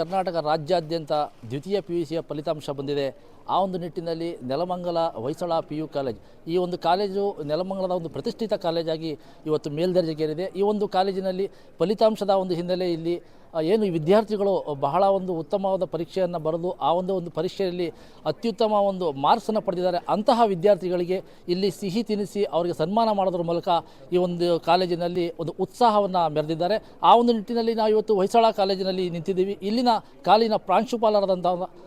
ಕರ್ನಾಟಕ ರಾಜ್ಯಾದ್ಯಂತ ದ್ವಿತೀಯ P U ಸಿಯ ಫಲಿತಾಂಶ ಬಂದಿದೆ. ಆ ಒಂದು ನಿಟ್ಟಿನಲ್ಲಿ Nelamangala Hoysala P U college ಈ ಒಂದು ಕಾಲೇಜು ನೆಲಮಂಗಲದ ಒಂದು ಪ್ರತಿಷ್ಠಿತ ಕಾಲೇಜಾಗಿ ಇವತ್ತು ಮೇಲ್ದರ್ಜೆಗೇರಿದೆ. ಈ ಒಂದು ಕಾಲೇಜಿನಲ್ಲಿ ಫಲಿತಾಂಶದ ಒಂದು ಹಿನ್ನೆಲೆ ಇಲ್ಲಿ ಆ, ಏನು ವಿದ್ಯಾರ್ಥಿಗಳು ಬಹಳ ಒಂದು ಉತ್ತಮವಾದ ಪರೀಕ್ಷೆಯನ್ನು ಬರೆದು ಆ ಒಂದು ಒಂದು ಪರೀಕ್ಷೆಯಲ್ಲಿ ಅತ್ಯುತ್ತಮ ಒಂದು ಮಾರ್ಕ್ಸನ್ನು ಪಡೆದಿದ್ದಾರೆ. ಅಂತಹ ವಿದ್ಯಾರ್ಥಿಗಳಿಗೆ ಇಲ್ಲಿ ಸಿಹಿ ತಿನಿಸಿ ಅವರಿಗೆ ಸನ್ಮಾನ ಮಾಡೋದ್ರ ಮೂಲಕ ಈ ಒಂದು ಕಾಲೇಜಿನಲ್ಲಿ ಒಂದು ಉತ್ಸಾಹವನ್ನು ಮೆರೆದಿದ್ದಾರೆ. ಆ ಒಂದು ನಿಟ್ಟಿನಲ್ಲಿ ನಾವು ಇವತ್ತು ಹೊಯ್ಸಳ ಕಾಲೇಜಿನಲ್ಲಿ ನಿಂತಿದ್ದೀವಿ. ಇಲ್ಲಿನ ಕಾಲಿನ ಪ್ರಾಂಶುಪಾಲರಾದಂಥ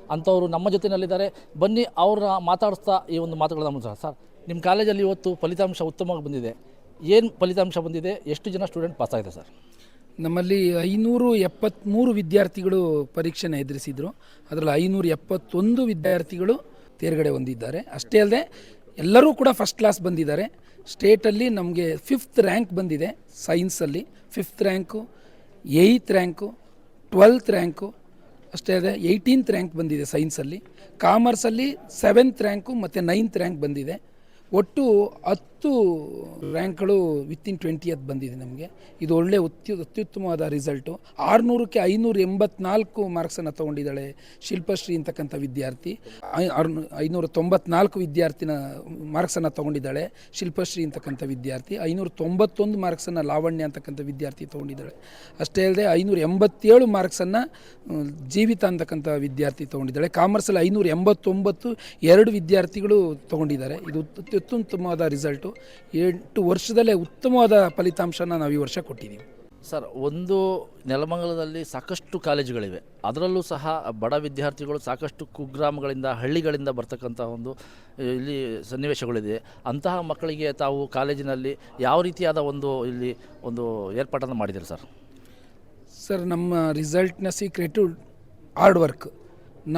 ಅಂಥವರು ನಮ್ಮ ಜೊತೆಯಲ್ಲಿದ್ದಾರೆ. ಬನ್ನಿ ಅವ್ರನ್ನ ಮಾತಾಡಿಸ್ತಾ ಈ ಒಂದು ಮಾತುಗಳನ್ನು ಮುಚ್ಚ ಸರ್. ನಿಮ್ಮ ಕಾಲೇಜಲ್ಲಿ ಇವತ್ತು ಫಲಿತಾಂಶ ಉತ್ತಮವಾಗಿ ಬಂದಿದೆ. ಏನು ಫಲಿತಾಂಶ ಬಂದಿದೆ? ಎಷ್ಟು ಜನ ಸ್ಟೂಡೆಂಟ್ ಪಾಸ್ ಆಗಿದೆ ಸರ್? ನಮ್ಮಲ್ಲಿ ಐನೂರು ಎಪ್ಪತ್ತ್ಮೂರು ವಿದ್ಯಾರ್ಥಿಗಳು ಪರೀಕ್ಷೆನ ಎದುರಿಸಿದರು. ಅದರಲ್ಲಿ ಐನೂರ ಎಪ್ಪತ್ತೊಂದು ವಿದ್ಯಾರ್ಥಿಗಳು ತೇರ್ಗಡೆ ಹೊಂದಿದ್ದಾರೆ. ಅಷ್ಟೇ ಅಲ್ಲದೆ ಎಲ್ಲರೂ ಕೂಡ ಫಸ್ಟ್ ಕ್ಲಾಸ್ ಬಂದಿದ್ದಾರೆ. ಸ್ಟೇಟಲ್ಲಿ ನಮಗೆ ಫಿಫ್ತ್ ರ್ಯಾಂಕ್ ಬಂದಿದೆ ಸೈನ್ಸಲ್ಲಿ fifth rank eighth rank twelfth rank ಅಷ್ಟೇ ಅಲ್ಲದೆ ಏಯ್ಟೀನ್ತ್ ರ್ಯಾಂಕ್ ಬಂದಿದೆ ಸೈನ್ಸಲ್ಲಿ ಕಾಮರ್ಸಲ್ಲಿ ಸೆವೆಂತ್ ರ್ಯಾಂಕು ಮತ್ತು ನೈನ್ತ್ ರ್ಯಾಂಕ್ ಬಂದಿದೆ. ಒಟ್ಟು ಹತ್ತು ರ್ಯಾಂಕ್ಗಳು ವಿತಿನ್ ಟ್ವೆಂಟಿಯತ್ ಬಂದಿದೆ ನಮಗೆ. ಇದು ಒಳ್ಳೆ ಅತ್ಯು ಅತ್ಯುತ್ತಮವಾದ ರಿಸಲ್ಟು ಆರುನೂರಕ್ಕೆ ಐನೂರ ಎಂಬತ್ನಾಲ್ಕು ಮಾರ್ಕ್ಸನ್ನು ತೊಗೊಂಡಿದ್ದಾಳೆ ಶಿಲ್ಪಶ್ರೀ ಅಂತಕ್ಕಂಥ ವಿದ್ಯಾರ್ಥಿ. ಐನೂರ ತೊಂಬತ್ನಾಲ್ಕು ವಿದ್ಯಾರ್ಥಿನ ಮಾರ್ಕ್ಸನ್ನು ತೊಗೊಂಡಿದ್ದಾಳೆ ಶಿಲ್ಪಶ್ರೀ ಅಂತಕ್ಕಂಥ ವಿದ್ಯಾರ್ಥಿ. ಐನೂರ ತೊಂಬತ್ತೊಂದು ಮಾರ್ಕ್ಸನ್ನು ಲಾವಣ್ಯ ಅಂತಕ್ಕಂಥ ವಿದ್ಯಾರ್ಥಿ ತೊಗೊಂಡಿದ್ದಾಳೆ. ಅಷ್ಟೇ ಅಲ್ಲದೆ ಐನೂರ ಎಂಬತ್ತೇಳು ಮಾರ್ಕ್ಸನ್ನು ಜೀವಿತ ಅಂತಕ್ಕಂಥ ವಿದ್ಯಾರ್ಥಿ ತೊಗೊಂಡಿದ್ದಾಳೆ. ಕಾಮರ್ಸಲ್ಲಿ ಐನೂರ ಎಂಬತ್ತೊಂಬತ್ತು ಎರಡು ವಿದ್ಯಾರ್ಥಿಗಳು ತೊಗೊಂಡಿದ್ದಾರೆ. ಇದು ಅತ್ಯುತ್ತಮವಾದ ರಿಸಲ್ಟು. ಎಂಟು ವರ್ಷದಲ್ಲೇ ಉತ್ತಮವಾದ ಫಲಿತಾಂಶನ ನಾವು ಈ ವರ್ಷ ಕೊಟ್ಟಿದ್ದೀವಿ ಸರ್ ಒಂದು ನೆಲಮಂಗಲದಲ್ಲಿ ಸಾಕಷ್ಟು ಕಾಲೇಜುಗಳಿವೆ. ಅದರಲ್ಲೂ ಸಹ ಬಡ ವಿದ್ಯಾರ್ಥಿಗಳು ಸಾಕಷ್ಟು ಕುಗ್ರಾಮಗಳಿಂದ ಹಳ್ಳಿಗಳಿಂದ ಬರ್ತಕ್ಕಂಥ ಒಂದು ಇಲ್ಲಿ ಸನ್ನಿವೇಶಗಳಿದೆ. ಅಂತಹ ಮಕ್ಕಳಿಗೆ ತಾವು ಕಾಲೇಜಿನಲ್ಲಿ ಯಾವ ರೀತಿಯಾದ ಒಂದು ಇಲ್ಲಿ ಒಂದು ಏರ್ಪಾಟನ್ನು ಮಾಡಿದ್ದೀರಿ ಸರ್? ಸರ್ ನಮ್ಮ ರಿಸಲ್ಟ್ನ ಸೀಕ್ರೆಟು ಹಾರ್ಡ್ ವರ್ಕ್.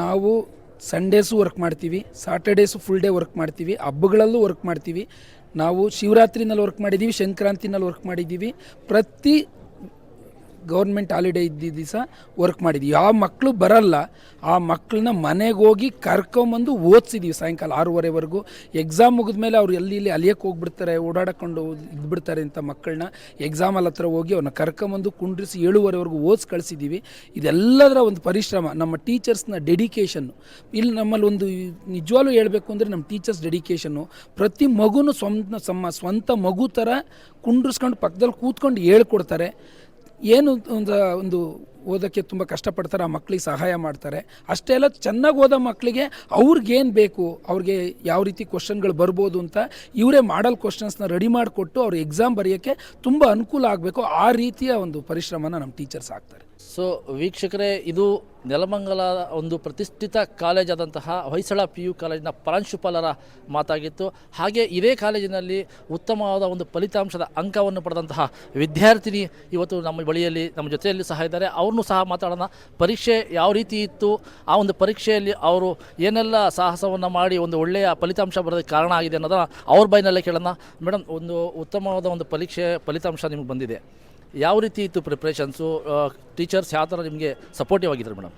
ನಾವು ಸಂಡೇಸು ವರ್ಕ್ ಮಾಡ್ತೀವಿ ಸಾಟರ್ಡೇಸು ಫುಲ್ ಡೇ ವರ್ಕ್ ಮಾಡ್ತೀವಿ, ಹಬ್ಬಗಳಲ್ಲೂ ವರ್ಕ್ ಮಾಡ್ತೀವಿ. ನಾವು ಶಿವರಾತ್ರಿನಲ್ಲಿ ವರ್ಕ್ ಮಾಡಿದ್ದೀವಿ, ಸಂಕ್ರಾಂತಿನಲ್ಲಿ ವರ್ಕ್ ಮಾಡಿದ್ದೀವಿ. ಪ್ರತಿ ಗೌರ್ಮೆಂಟ್ ಹಾಲಿಡೇ ಇದ್ದಿದ್ದ ದಿವಸ ವರ್ಕ್ ಮಾಡಿದ್ವಿ. ಯಾವ ಮಕ್ಕಳು ಬರಲ್ಲ. ಆ ಮಕ್ಕಳನ್ನ ಮನೆಗೆ ಹೋಗಿ ಕರ್ಕೊಂಬಂದು ಓದಿಸಿದ್ದೀವಿ ಸಾಯಂಕಾಲ ಆರೂವರೆವರೆಗೂ. ಎಕ್ಸಾಮ್ ಮುಗಿದ್ಮೇಲೆ ಅವ್ರು ಎಲ್ಲಿ ಇಲ್ಲಿ ಅಲಿಯಕ್ಕೆ ಹೋಗ್ಬಿಡ್ತಾರೆ, ಓಡಾಡಕೊಂಡು ಇದ್ಬಿಡ್ತಾರೆ ಅಂತ ಮಕ್ಕಳನ್ನ ಎಕ್ಸಾಮಲ್ಲಿ ಹತ್ರ ಹೋಗಿ ಅವ್ರನ್ನ ಕರ್ಕೊಂಬಂದು ಕುಂಡ್ರಿಸಿ ಏಳುವರೆವರೆಗೂ ಓದಿಸಿ ಕಳಿಸಿದ್ದೀವಿ ಇದೆಲ್ಲದರ ಒಂದು ಪರಿಶ್ರಮ, ನಮ್ಮ ಟೀಚರ್ಸ್ನ ಡೆಡಿಕೇಷನ್ನು. ಇಲ್ಲಿ ನಮ್ಮಲ್ಲಿ ಒಂದು ನಿಜವಾಗ್ಲೂ ಹೇಳಬೇಕು ಅಂದರೆ ನಮ್ಮ ಟೀಚರ್ಸ್ ಡೆಡಿಕೇಷನ್ನು. ಪ್ರತಿ ಮಗುನು ಸ್ವಂತ ಸ್ವಂತ ಮಗು ಥರ ಕುಂಡ್ರಿಸ್ಕೊಂಡು ಪಕ್ಕದಲ್ಲಿ ಕೂತ್ಕೊಂಡು ಹೇಳ್ಕೊಡ್ತಾರೆ. ಏನು ಒಂದು ಒಂದು ಓದೋಕ್ಕೆ ತುಂಬ ಕಷ್ಟಪಡ್ತಾರೆ, ಆ ಮಕ್ಕಳಿಗೆ ಸಹಾಯ ಮಾಡ್ತಾರೆ. ಅಷ್ಟೇ ಅಲ್ಲ, ಚೆನ್ನಾಗಿ ಓದೋ ಮಕ್ಕಳಿಗೆ ಅವ್ರಿಗೇನು ಬೇಕು, ಅವ್ರಿಗೆ ಯಾವ ರೀತಿ ಕ್ವಶನ್ಗಳು ಬರ್ಬೋದು ಅಂತ ಇವರೇ ಮಾಡಲ್ ಕ್ವಶನ್ಸ್ನ ರೆಡಿ ಮಾಡಿಕೊಟ್ಟು ಅವ್ರ ಎಕ್ಸಾಮ್ ಬರೆಯೋಕ್ಕೆ ತುಂಬ ಅನುಕೂಲ ಆಗಬೇಕು ಆ ರೀತಿಯ ಒಂದು ಪರಿಶ್ರಮನ ನಮ್ಮ ಟೀಚರ್ಸ್ ಆಗ್ತಾರೆ. ಸೊ ವೀಕ್ಷಕರೇ, ಇದು ನೆಲಮಂಗಲ ಒಂದು ಪ್ರತಿಷ್ಠಿತ ಕಾಲೇಜಾದಂತಹ ಹೊಯ್ಸಳ ಪಿ ಯು ಕಾಲೇಜಿನ ಪ್ರಾಂಶುಪಾಲರ ಮಾತಾಗಿತ್ತು. ಹಾಗೆ ಇದೇ ಕಾಲೇಜಿನಲ್ಲಿ ಉತ್ತಮವಾದ ಒಂದು ಫಲಿತಾಂಶದ ಅಂಕವನ್ನು ಪಡೆದಂತಹ ವಿದ್ಯಾರ್ಥಿನಿ ಇವತ್ತು ನಮ್ಮ ಬಳಿಯಲ್ಲಿ, ನಮ್ಮ ಜೊತೆಯಲ್ಲಿ ಸಹ ಇದ್ದಾರೆ. ಅವ್ರನ್ನೂ ಸಹ ಮಾತಾಡೋಣ. ಪರೀಕ್ಷೆ ಯಾವ ರೀತಿ ಇತ್ತು? ಆ ಒಂದು ಪರೀಕ್ಷೆಯಲ್ಲಿ ಅವರು ಏನೆಲ್ಲ ಸಾಹಸವನ್ನು ಮಾಡಿ ಒಂದು ಒಳ್ಳೆಯ ಫಲಿತಾಂಶ ಬರೋದಕ್ಕೆ ಕಾರಣ ಆಗಿದೆ ಅನ್ನೋದನ್ನು ಅವ್ರ ಬಾಯಿನಲ್ಲೇ ಕೇಳೋಣ. ಮೇಡಮ್ ಒಂದು ಉತ್ತಮವಾದ ಒಂದು ಪರೀಕ್ಷೆ ಫಲಿತಾಂಶ ನಿಮಗೆ ಬಂದಿದೆ. ಯಾವ ರೀತಿ ಇತ್ತು ಪ್ರಿಪ್ರೇಷನ್ಸು ಟೀಚರ್ಸ್ ಯಾವ ಥರ ನಿಮಗೆ ಸಪೋರ್ಟಿವ್ ಆಗಿದ್ರು ಮೇಡಮ್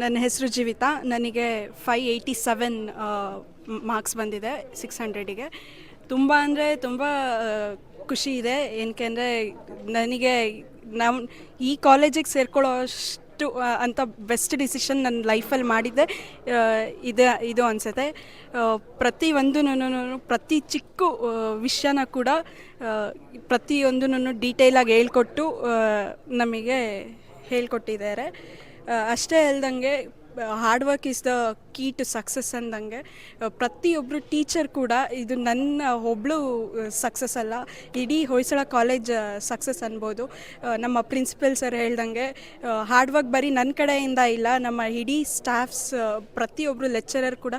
ನನ್ನ ಹೆಸರು ಜೀವಿತಾ. ನನಗೆ ಫೈ ಏಯ್ಟಿ ಸೆವೆನ್ ಮಾರ್ಕ್ಸ್ ಬಂದಿದೆ ಸಿಕ್ಸ್ ಹಂಡ್ರೆಡಿಗೆ ತುಂಬ ಅಂದರೆ ತುಂಬ ಖುಷಿ ಇದೆ. ಏನಕ್ಕೆ ಅಂದರೆ ನನಗೆ ನಮ್ಮ ಈ ಕಾಲೇಜಿಗೆ ಸೇರ್ಕೊಳ್ಳೋ ಅಷ್ಟು ಆ, ಅಂತ ಬೆಸ್ಟ್ ಡಿಸಿಷನ್ ನನ್ನ ಲೈಫಲ್ಲಿ ಮಾಡಿದ್ದೆ. ಇದು ಇದು ಅನಿಸುತ್ತೆ. ಪ್ರತಿ ಒಂದು ಪ್ರತಿ ಚಿಕ್ಕ ವಿಷಯನ ಕೂಡ ಪ್ರತಿಯೊಂದನ್ನು ಡೀಟೇಲಾಗಿ ಹೇಳ್ಕೊಟ್ಟು ನಮಗೆ ಹೇಳ್ಕೊಟ್ಟಿದ್ದಾರೆ. ಅಷ್ಟೇ ಅಲ್ದಂಗೆ hard work is the key to success ಅಂದಂಗೆ ಪ್ರತಿಯೊಬ್ಬರು ಟೀಚರ್ ಕೂಡ ಇದು ನನ್ನ ಒಬ್ಳು ಸಕ್ಸಸ್ ಅಲ್ಲ. ಇಡೀ ಹೊಯ್ಸಳ ಕಾಲೇಜ್ ಸಕ್ಸಸ್ ಅನ್ಬೋದು. ನಮ್ಮ ಪ್ರಿನ್ಸಿಪಲ್ ಸರ್ ಹೇಳ್ದಂಗೆ ಹಾರ್ಡ್ ವರ್ಕ್ ಬರೀ ನನ್ನ ಕಡೆಯಿಂದ ಇಲ್ಲ, ನಮ್ಮ ಇಡೀ ಸ್ಟಾಫ್ಸ್ ಪ್ರತಿಯೊಬ್ಬರು ಲೆಕ್ಚರರ್ ಕೂಡ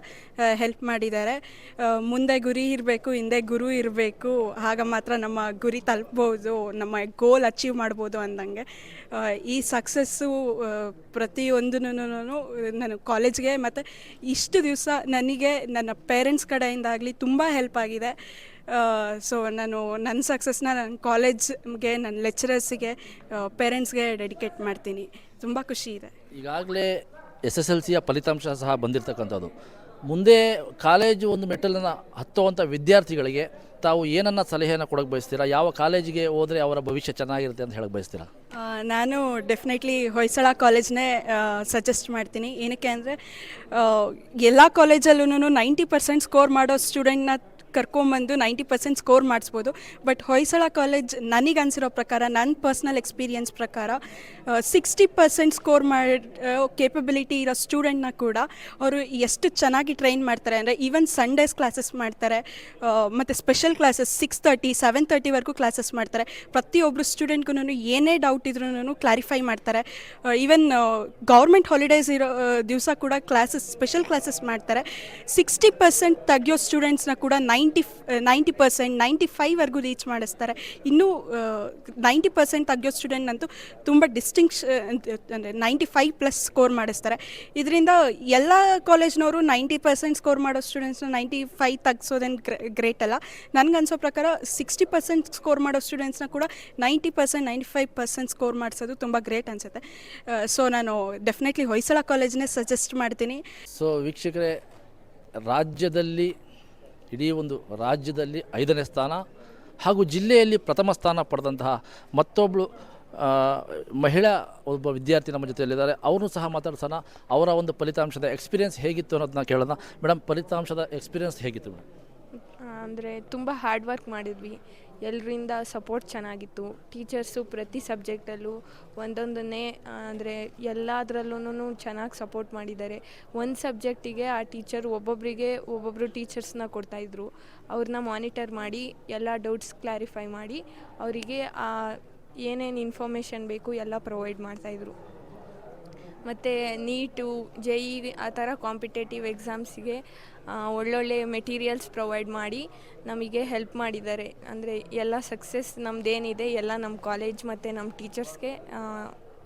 ಹೆಲ್ಪ್ ಮಾಡಿದ್ದಾರೆ. ಮುಂದೆ ಗುರಿ ಇರಬೇಕು, ಹಿಂದೆ ಗುರು ಇರಬೇಕು, ಆಗ ಮಾತ್ರ ನಮ್ಮ ಗುರಿ ತಲುಪ್ಬೋದು, ನಮ್ಮ ಗೋಲ್ ಅಚೀವ್ ಮಾಡ್ಬೋದು ಅಂದಂಗೆ. ಈ ಸಕ್ಸಸ್ಸು ಪ್ರತಿಯೊಂದೂ ನಾನು ಕಾಲೇಜ್ಗೆ ಮತ್ತು ಇಷ್ಟು ದಿವಸ ನನಗೆ ನನ್ನ ಪೇರೆಂಟ್ಸ್ ಕಡೆಯಿಂದ ಆಗಲಿ ತುಂಬ ಹೆಲ್ಪ್ ಆಗಿದೆ. ಸೊ ನಾನು ನನ್ನ ಸಕ್ಸಸ್ನ ನನ್ನ ಕಾಲೇಜ್ಗೆ ನನ್ನ ಲೆಕ್ಚರರ್ಸಿಗೆ ಪೇರೆಂಟ್ಸ್ಗೆ ಡೆಡಿಕೇಟ್ ಮಾಡ್ತೀನಿ. ತುಂಬ ಖುಷಿ ಇದೆ. ಈಗಾಗಲೇ ಎಸ್ ಎಸ್ ಎಲ್ ಸಿಯ ಫಲಿತಾಂಶ ಸಹ ಬಂದಿರತಕ್ಕಂಥದ್ದು. ಮುಂದೆ ಕಾಲೇಜು ಒಂದು ಮೆಟ್ಟಲನ್ನು ಹತ್ತುವಂಥ ವಿದ್ಯಾರ್ಥಿಗಳಿಗೆ ತಾವು ಏನನ್ನ ಸಲಹೆಯನ್ನು ಕೊಡೋಕೆ ಬಯಸ್ತೀರಾ? ಯಾವ ಕಾಲೇಜಿಗೆ ಹೋದರೆ ಅವರ ಭವಿಷ್ಯ ಚೆನ್ನಾಗಿರುತ್ತೆ ಅಂತ ಹೇಳಕ್ಕೆ ಬಯಸ್ತೀರಾ? ನಾನು ಡೆಫಿನೆಟ್ಲಿ ಹೊಯ್ಸಳ ಕಾಲೇಜ್ನೇ ಸಜೆಸ್ಟ್ ಮಾಡ್ತೀನಿ. ಏನಕ್ಕೆ ಅಂದರೆ ಎಲ್ಲ ಕಾಲೇಜಲ್ಲೂ ನೈಂಟಿ ಪರ್ಸೆಂಟ್ ಸ್ಕೋರ್ ಮಾಡೋ ಸ್ಟೂಡೆಂಟ್ನ ಕರ್ಕೊಂಬಂದು ನೈಂಟಿ ಪರ್ಸೆಂಟ್ ಸ್ಕೋರ್ ಮಾಡಿಸ್ಬೋದು. ಬಟ್ ಹೊಯ್ಸಳ ಕಾಲೇಜ್ ನನಗೆ ಅನಿಸಿರೋ ಪ್ರಕಾರ, ನನ್ನ ಪರ್ಸ್ನಲ್ ಎಕ್ಸ್ಪೀರಿಯೆನ್ಸ್ ಪ್ರಕಾರ ಸಿಕ್ಸ್ಟಿ ಪರ್ಸೆಂಟ್ ಸ್ಕೋರ್ ಮಾಡೋ ಕೇಪಬಿಲಿಟಿ ಇರೋ ಸ್ಟೂಡೆಂಟ್ನ ಕೂಡ ಅವರು ಎಷ್ಟು ಚೆನ್ನಾಗಿ ಟ್ರೈನ್ ಮಾಡ್ತಾರೆ ಅಂದರೆ ಈವನ್ ಸಂಡೇಸ್ ಕ್ಲಾಸಸ್ ಮಾಡ್ತಾರೆ ಮತ್ತು special classes six thirty seven ತರ್ಟಿವರೆಗೂ classes ಮಾಡ್ತಾರೆ. ಪ್ರತಿಯೊಬ್ಬರು ಸ್ಟೂಡೆಂಟ್ಗೂ ಏನೇ ಡೌಟ್ ಇದ್ರೂ ಕ್ಲಾರಿಫೈ ಮಾಡ್ತಾರೆ. ಈವನ್ ಗೌರ್ಮೆಂಟ್ ಹಾಲಿಡೇಸ್ ಇರೋ ದಿವಸ ಕೂಡ ಕ್ಲಾಸಸ್ ಸ್ಪೆಷಲ್ ಕ್ಲಾಸಸ್ ಮಾಡ್ತಾರೆ. ಸಿಕ್ಸ್ಟಿ ಪರ್ಸೆಂಟ್ ತೆಗಿಯೋ ಸ್ಟೂಡೆಂಟ್ಸ್ನ ಕೂಡ ನೈಂಟಿ ನೈಂಟಿ ಪರ್ಸೆಂಟ್, ನೈಂಟಿ ಫೈವ್ವರೆಗೂ ರೀಚ್ ಮಾಡಿಸ್ತಾರೆ. ಇನ್ನೂ ನೈಂಟಿ ಪರ್ಸೆಂಟ್ ತೆಗಿಯೋ ಸ್ಟೂಡೆಂಟ್ ಅಂತೂ ತುಂಬ ಡಿಸ್ಟಿಂಕ್ಷ ಅಂದರೆ ನೈಂಟಿ ಫೈವ್ ಪ್ಲಸ್ ಸ್ಕೋರ್ ಮಾಡಿಸ್ತಾರೆ. ಇದರಿಂದ ಎಲ್ಲ ಕಾಲೇಜ್ನವರು ನೈಂಟಿ ಪರ್ಸೆಂಟ್ ಸ್ಕೋರ್ ಮಾಡೋ ಸ್ಟೂಡೆಂಟ್ಸ್ನ ನೈಂಟಿ ಫೈವ್ ತೆಗ್ಸೋದೇನು ಗ್ರೇಟ್ ಅಲ್ಲ. ನನಗನ್ಸೋ ಪ್ರಕಾರ ಸಿಕ್ಸ್ಟಿ ಪರ್ಸೆಂಟ್ ಸ್ಕೋರ್ ಮಾಡೋ ಸ್ಟೂಡೆಂಟ್ಸ್ನ ಕೂಡ ninety percent, ninety five percent score ಮಾಡಿಸೋದು ತುಂಬ ಗ್ರೇಟ್ ಅನಿಸುತ್ತೆ. ಸೊ ನಾನು ಡೆಫಿನೆಟ್ಲಿ ಹೊಯ್ಸಳ ಕಾಲೇಜ್ನೇ ಸಜೆಸ್ಟ್ ಮಾಡ್ತೀನಿ. ಸೊ ವೀಕ್ಷಕರೇ, ರಾಜ್ಯದಲ್ಲಿ ಇಡೀ ಒಂದು ರಾಜ್ಯದಲ್ಲಿ ಐದನೇ ಸ್ಥಾನ ಹಾಗೂ ಜಿಲ್ಲೆಯಲ್ಲಿ ಪ್ರಥಮ ಸ್ಥಾನ ಪಡೆದಂತಹ ಮತ್ತೊಬ್ಬಳು ಮಹಿಳಾ ಒಬ್ಬ ವಿದ್ಯಾರ್ಥಿ ನಮ್ಮ ಜೊತೆಯಲ್ಲಿದ್ದಾರೆ. ಅವರು ಸಹ ಮಾತಾಡ್ಸೋಣ. ಅವರ ಒಂದು ಫಲಿತಾಂಶದ ಎಕ್ಸ್ಪೀರಿಯೆನ್ಸ್ ಹೇಗಿತ್ತು ಅನ್ನೋದನ್ನ ಕೇಳೋಣ. ಮೇಡಮ್, ಫಲಿತಾಂಶದ ಎಕ್ಸ್ಪೀರಿಯೆನ್ಸ್ ಹೇಗಿತ್ತು ಮೇಡಮ್? ಅಂದರೆ ತುಂಬ ಹಾರ್ಡ್ ವರ್ಕ್ ಮಾಡಿದ್ವಿ. ಎಲ್ಲರಿಂದ ಸಪೋರ್ಟ್ ಚೆನ್ನಾಗಿತ್ತು. ಟೀಚರ್ಸು ಪ್ರತಿ ಸಬ್ಜೆಕ್ಟಲ್ಲೂ ಒಂದೊಂದನ್ನೇ ಅಂದರೆ ಎಲ್ಲದರಲ್ಲೂ ಚೆನ್ನಾಗಿ ಸಪೋರ್ಟ್ ಮಾಡಿದ್ದಾರೆ. ಒಂದು ಸಬ್ಜೆಕ್ಟಿಗೆ ಆ ಟೀಚರ್ ಒಬ್ಬೊಬ್ಬರಿಗೆ ಒಬ್ಬೊಬ್ಬರು ಟೀಚರ್ಸ್ನ ಕೊಡ್ತಾಯಿದ್ರು. ಅವ್ರನ್ನ ಮಾನಿಟರ್ ಮಾಡಿ, ಎಲ್ಲ ಡೌಟ್ಸ್ ಕ್ಲಾರಿಫೈ ಮಾಡಿ, ಅವರಿಗೆ ಏನೇನು ಇನ್ಫಾರ್ಮೇಷನ್ ಬೇಕು ಎಲ್ಲ ಪ್ರೊವೈಡ್ ಮಾಡ್ತಾಯಿದ್ರು. ಮತ್ತು ನೀಟು ಜೆ ಇ ಆ ಥರ ಕಾಂಪಿಟೇಟಿವ್ ಎಕ್ಸಾಮ್ಸಿಗೆ ಒಳ್ಳೊಳ್ಳೆ ಮೆಟೀರಿಯಲ್ಸ್ ಪ್ರೊವೈಡ್ ಮಾಡಿ ನಮಗೆ ಹೆಲ್ಪ್ ಮಾಡಿದ್ದಾರೆ. ಅಂದರೆ ಎಲ್ಲ ಸಕ್ಸಸ್ ನಮ್ಮದೇನಿದೆ ಎಲ್ಲ ನಮ್ಮ ಕಾಲೇಜ್ ಮತ್ತು ನಮ್ಮ ಟೀಚರ್ಸ್ಗೆ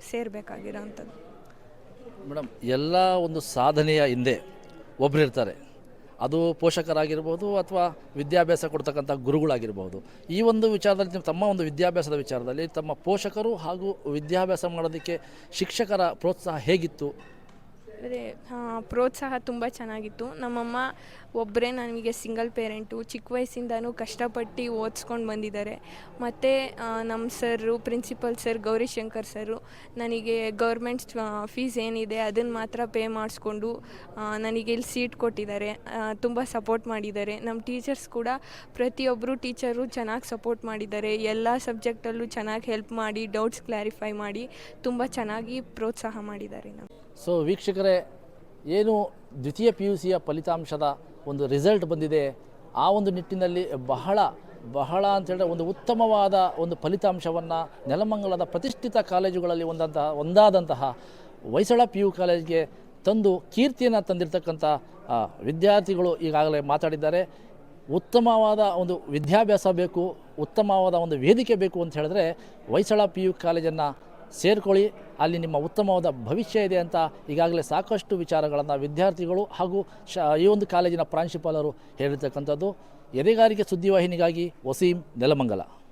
ಸೇರಬೇಕಾಗಿರೋ ಅಂಥದ್ದು ಮೇಡಮ್, ಎಲ್ಲ ಒಂದು ಸಾಧನೆಯ ಹಿಂದೆ ಒಬ್ಬರು ಇರ್ತಾರೆ. ಅದು ಪೋಷಕರಾಗಿರ್ಬೋದು ಅಥವಾ ವಿದ್ಯಾಭ್ಯಾಸ ಕೊಡ್ತಕ್ಕಂಥ ಗುರುಗಳಾಗಿರ್ಬೋದು. ಈ ಒಂದು ವಿಚಾರದಲ್ಲಿ ತಮ್ಮ ಒಂದು ವಿದ್ಯಾಭ್ಯಾಸದ ವಿಚಾರದಲ್ಲಿ ತಮ್ಮ ಪೋಷಕರು ಹಾಗೂ ವಿದ್ಯಾಭ್ಯಾಸ ಮಾಡೋದಕ್ಕೆ ಶಿಕ್ಷಕರ ಪ್ರೋತ್ಸಾಹ ಹೇಗಿತ್ತು? ಅದೇ ಪ್ರೋತ್ಸಾಹ ತುಂಬ ಚೆನ್ನಾಗಿತ್ತು. ನಮ್ಮಮ್ಮ ಒಬ್ಬರೇ ನನಗೆ ಸಿಂಗಲ್ ಪೇರೆಂಟು ಚಿಕ್ಕ ವಯಸ್ಸಿಂದನೂ ಕಷ್ಟಪಟ್ಟು ಓದಿಸ್ಕೊಂಡು ಬಂದಿದ್ದಾರೆ. ಮತ್ತು ನಮ್ಮ sir principal sir Gowrishankar sir ನನಗೆ ಗೌರ್ಮೆಂಟ್ ಫೀಸ್ ಏನಿದೆ ಅದನ್ನು ಮಾತ್ರ ಪೇ ಮಾಡಿಸ್ಕೊಂಡು ನನಗೆ ಇಲ್ಲಿ ಸೀಟ್ ಕೊಟ್ಟಿದ್ದಾರೆ. ತುಂಬ ಸಪೋರ್ಟ್ ಮಾಡಿದ್ದಾರೆ. ನಮ್ಮ ಟೀಚರ್ಸ್ ಕೂಡ ಪ್ರತಿಯೊಬ್ಬರು ಟೀಚರು ಚೆನ್ನಾಗಿ ಸಪೋರ್ಟ್ ಮಾಡಿದ್ದಾರೆ. ಎಲ್ಲ ಸಬ್ಜೆಕ್ಟಲ್ಲೂ ಚೆನ್ನಾಗಿ ಹೆಲ್ಪ್ ಮಾಡಿ ಡೌಟ್ಸ್ ಕ್ಲಾರಿಫೈ ಮಾಡಿ, ತುಂಬ ಚೆನ್ನಾಗಿ ಪ್ರೋತ್ಸಾಹ ಮಾಡಿದ್ದಾರೆ ನಮ್ಮ ಸೊ ವೀಕ್ಷಕರೇ, ಏನು ದ್ವಿತೀಯ ಪಿ ಯು ಸಿಯ ಫಲಿತಾಂಶದ ಒಂದು ರಿಸಲ್ಟ್ ಬಂದಿದೆ, ಆ ಒಂದು ನಿಟ್ಟಿನಲ್ಲಿ ಬಹಳ ಬಹಳ ಅಂತ ಹೇಳಿದ್ರೆ ಒಂದು ಉತ್ತಮವಾದ ಒಂದು ಫಲಿತಾಂಶವನ್ನು ನೆಲಮಂಗಲದ ಪ್ರತಿಷ್ಠಿತ ಕಾಲೇಜುಗಳಲ್ಲಿ ಒಂದಂತಹ, ಒಂದಾದಂತಹ ಹೊಯ್ಸಳ ಪಿ ಯು ಕಾಲೇಜ್ಗೆ ತಂದು ಕೀರ್ತಿಯನ್ನು ತಂದಿರತಕ್ಕಂಥ ವಿದ್ಯಾರ್ಥಿಗಳು ಈಗಾಗಲೇ ಮಾತಾಡಿದ್ದಾರೆ. ಉತ್ತಮವಾದ ಒಂದು ವಿದ್ಯಾಭ್ಯಾಸ ಬೇಕು, ಉತ್ತಮವಾದ ಒಂದು ವೇದಿಕೆ ಬೇಕು ಅಂತ ಹೇಳಿದ್ರೆ, ಹೊಯ್ಸಳ ಪಿ ಯು ಕಾಲೇಜನ್ನು ಸೇರ್ಕೊಳ್ಳಿ. ಅಲ್ಲಿ ನಿಮ್ಮ ಉತ್ತಮವಾದ ಭವಿಷ್ಯ ಇದೆ ಅಂತ ಈಗಾಗಲೇ ಸಾಕಷ್ಟು ವಿಚಾರಗಳನ್ನು ವಿದ್ಯಾರ್ಥಿಗಳು ಹಾಗೂ ಶ, ಈ ಒಂದು ಕಾಲೇಜಿನ ಪ್ರಾಂಶುಪಾಲರು ಹೇಳಿರ್ತಕ್ಕಂಥದ್ದು. ಎದೆಗಾರಿಕೆ ಸುದ್ದಿವಾಹಿನಿಗಾಗಿ ವಸೀಂ ನೆಲಮಂಗಲ.